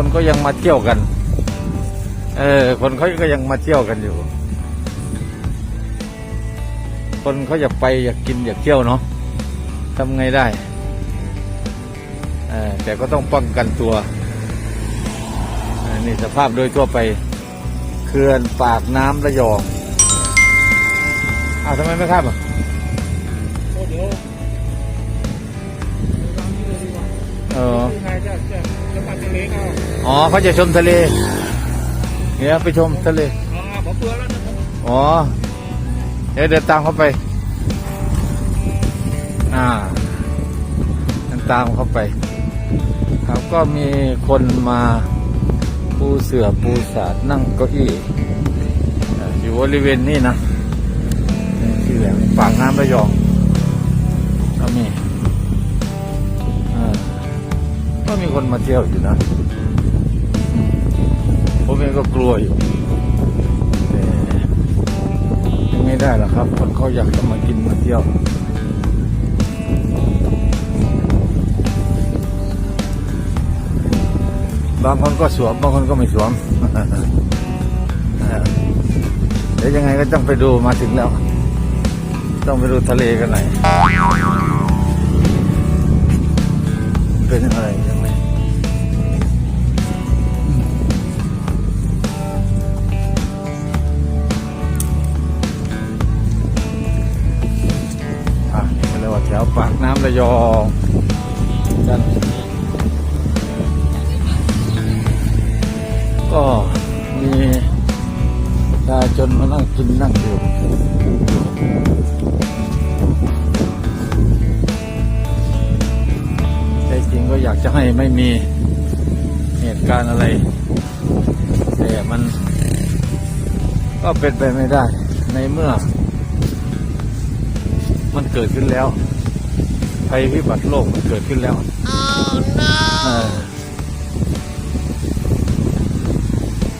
คนก็ยังมาเที่ยวกัน เออ คนเขาก็ยังมาเที่ยวกันอยู่ คนเขาอยากไปอยากกินอยากเที่ยวเนาะทำไงได้ เออแต่ก็ต้องป้องกันตัวเออนี่สภาพโดยทั่วไปเขื่อนปากน้ำระยองอ้าวทำไมไม่ข้ามอะโอ้เดี๋ยววางนี่เลยดีกว่าเออ ยังไงจะเลกเอาอ๋อเขาจะชมทะเลเดี๋ยวไปชมทะเลอ๋อผมเปลือแล้วนะอ๋อเดี๋ยวเดินตามเขาไป อ่าเดินตามเขาไป ครับก็มีคนมาปูเสือปูสาดนั่งเก้าอี้อยู่บริเวณนี้นะที่แหลมปากน้ำระยองก็มี ก็มีคนมาเที่ยวอยู่นะ ผมเองก็กลัวอยู่ยังไม่ได้หรอกครับ คนเขาอยากจะมากินมาเที่ยวบางคนก็สวม บางคนก็ไม่สวมเออเดี๋ยวยังไงก็ต้องไปดูมาถึงแล้ว ต้องไปดูทะเลกันหน่อย เป็นอะไรยังไงอะเรียกว่าแถวปากน้ำระยองกันก็มีประชาชนมานั่งกินนั่งดื่ม ริงก็อยากจะให้ไม่มีเหตุการณ์อะไร แต่มันก็เป็นไปไม่ได้ ในเมื่อ มันเกิดขึ้นแล้วภัยพิบัติโลกมันเกิดขึ้นแล้วเออ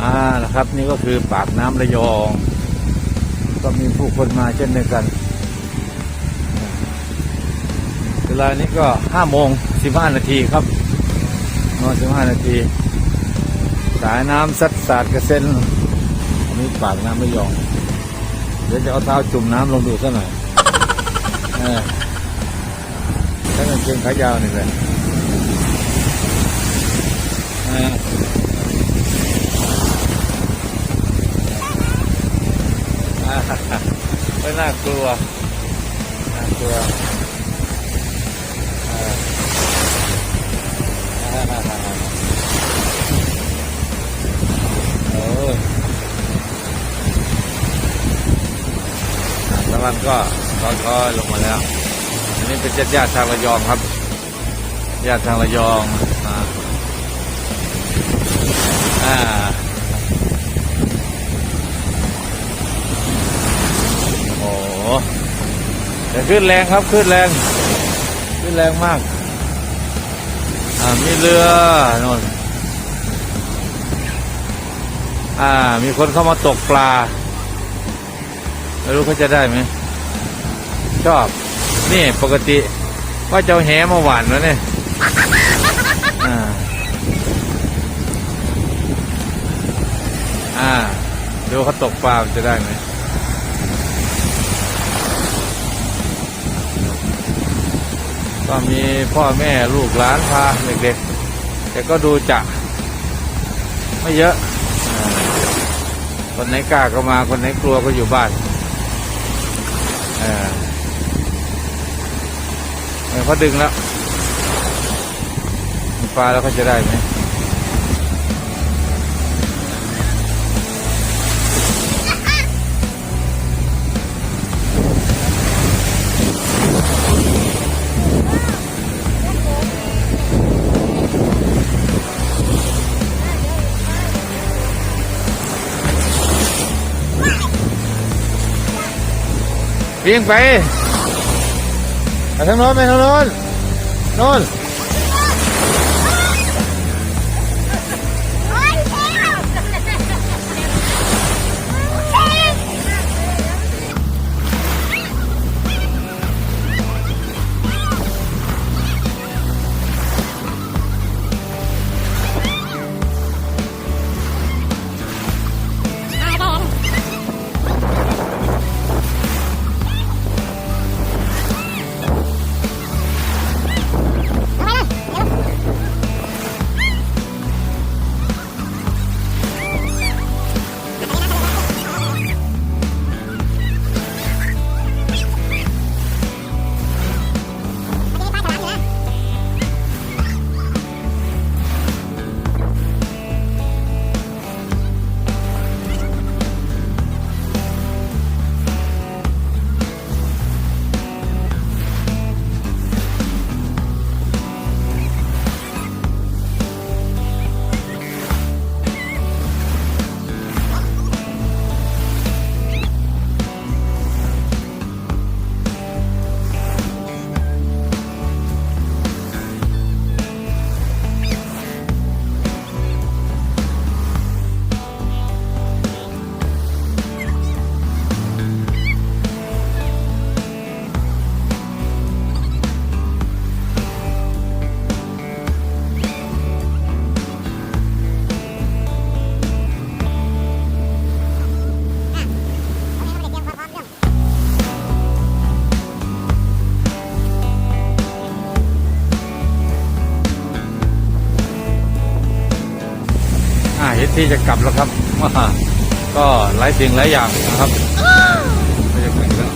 อ่านะครับ นี่ก็คือปากน้ำระยอง ก็มีผู้คนมาเช่นเดียวกัน ลานี้ก็ห้าโมงสิบห้านาทีครับนอนสิบห้านาที สายน้ำซัดสาดกระเซ็นอันนี้ปากน้ำระยองเดี๋ยวจะเอาเท้าจุ่มน้ำลงดูซะหน่อยเออใช้กางเกงขายาวนี่เลยไม่น่ากลัวน่ากลัว โอ้ยอ่าตะวันก็ค่อยๆลงมาแล้ว อันนี้เป็นญาติญาติทางระยองครับ ญาติทางระยองอ่าอ่าโอ้แต่ขึ้นแรงครับ ขึ้นแรง ขึ้นแรงมาก มีเรือโน่นอ่า มีคนเข้ามาตกปลา ไม่รู้เขาจะได้ไหม ชอบ นี่ปกติ ว่าจะเอาแหมาหวานแล้วเนี่ยอ่า อ่า ดูเขาตกปลาจะได้ไหม ก็มีพ่อแม่ลูกหลานพาเด็กๆ แต่ก็ดูจะไม่เยอะคนไหนกล้าก็มาคนไหนกลัวก็อยู่บ้านเออเออเขาดึงแล้วมีปลาแล้วเขาจะได้ไหม วิ่งไปไปทางโน้นไปทางโน้นโน้น ที่จะกลับแล้วครับว่าก็หลายสิ่งหลายอย่างนะครับจะกลับแล้ว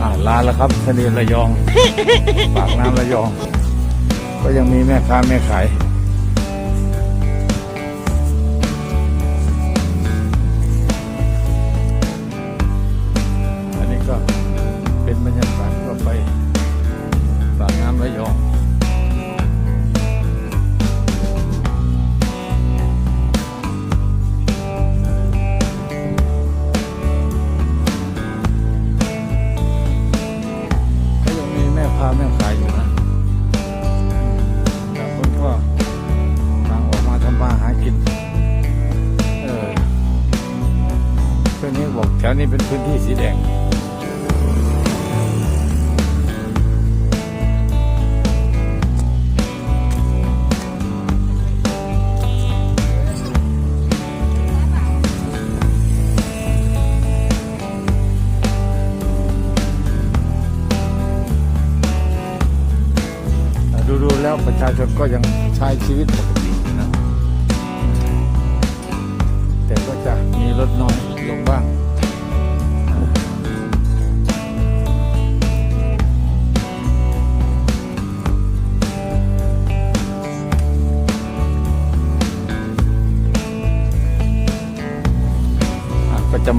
อ่าลาแล้วครับทะเลระยอง ปากน้ำระยอง ก็ยังมีแม่ค้าแม่ขาย วนี้วนี้เป็นพื้นที่สีแดงดูดูๆแล้วประชาชนก็ยังใช้ชีวิตปกตินะ แต่ก็จะมีลดน้อยลงบ้าง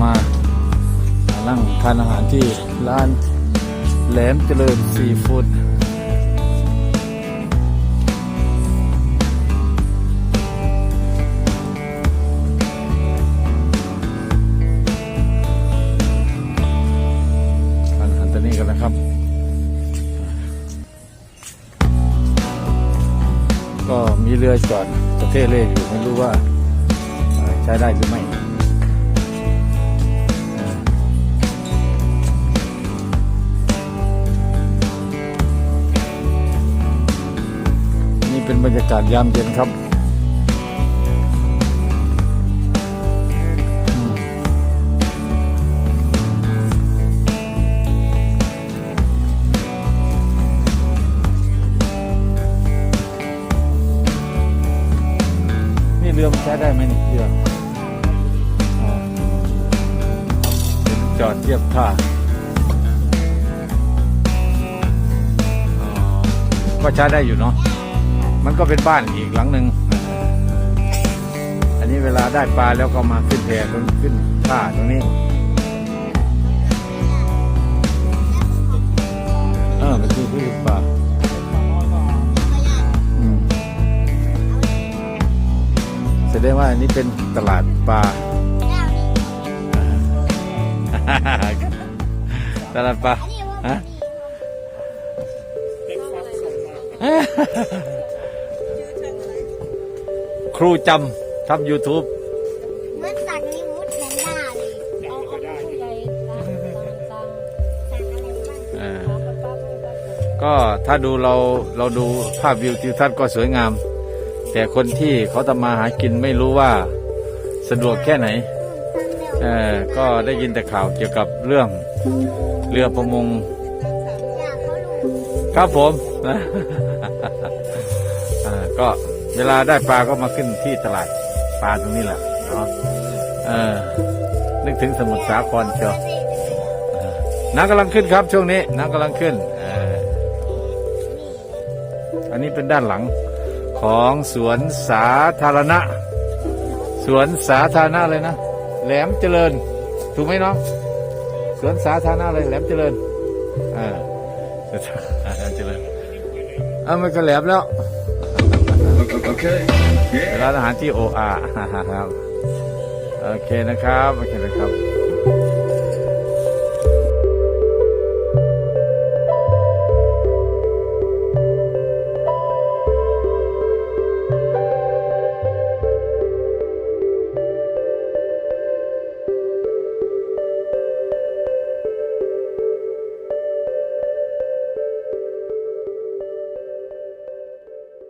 มานั่งทานอาหารที่ร้านแหลมเจริญซีฟู้ดทานอาหารตัวนี้กันนะครับก็มีเรือจอดประเทศเล่อยู่ไม่รู้ว่าใช้ได้หรือไม่ เป็นบรรยากาศยามเย็นครับ นี่เรือมันใช้ได้ไหมนี่เรืออ๋อจอดเทียบท่าก็ใช้ได้อยู่เนาะ มันก็เป็นบ้านอีกหลังหนึ่งอันนี้เวลาได้ปลาแล้วก็มาขึ้นแพตรงขึ้นท่าตรงนี้เออเป็นที่ขึ้นปลาอืมแสดงว่าอันนี้เป็นตลาดปลาตลาดปลาฮะเด็กฟักส่งมา ครูจำทำ YouTube เหมือนสัตว์นิวุฒแพนด้าเลยอยากไปได้สัตว์อะไรบ้างเออก็ถ้าดูเราเราดูภาพวิวทิวทัศน์ก็สวยงาม แต่คนที่เขาทำมาหากินไม่รู้ว่าสะดวกแค่ไหนเออก็ได้ยินแต่ข่าวเกี่ยวกับเรื่องเรือประมงอยากเขาลุงครับผมนะอ่าก็ เวลาได้ปลาก็มาขึ้นที่ตลาดปลาตรงนี้แหละเนาะเออ นึกถึงสมุทรสาครเชียวน้ำกำลังขึ้นครับ ช่วงนี้น้ำกำลังขึ้นอันนี้เป็นด้านหลังของสวนสาธารณะ สวนสาธารณะเลยนะ แหลมเจริญ ถูกไหมน้อง สวนสาธารณะเลยแหลมเจริญ อ่าเจริญเอามันก็แหลมแล้ว ร้านอาหารที่โออาครับโอเคนะครับ โอเคนะครับ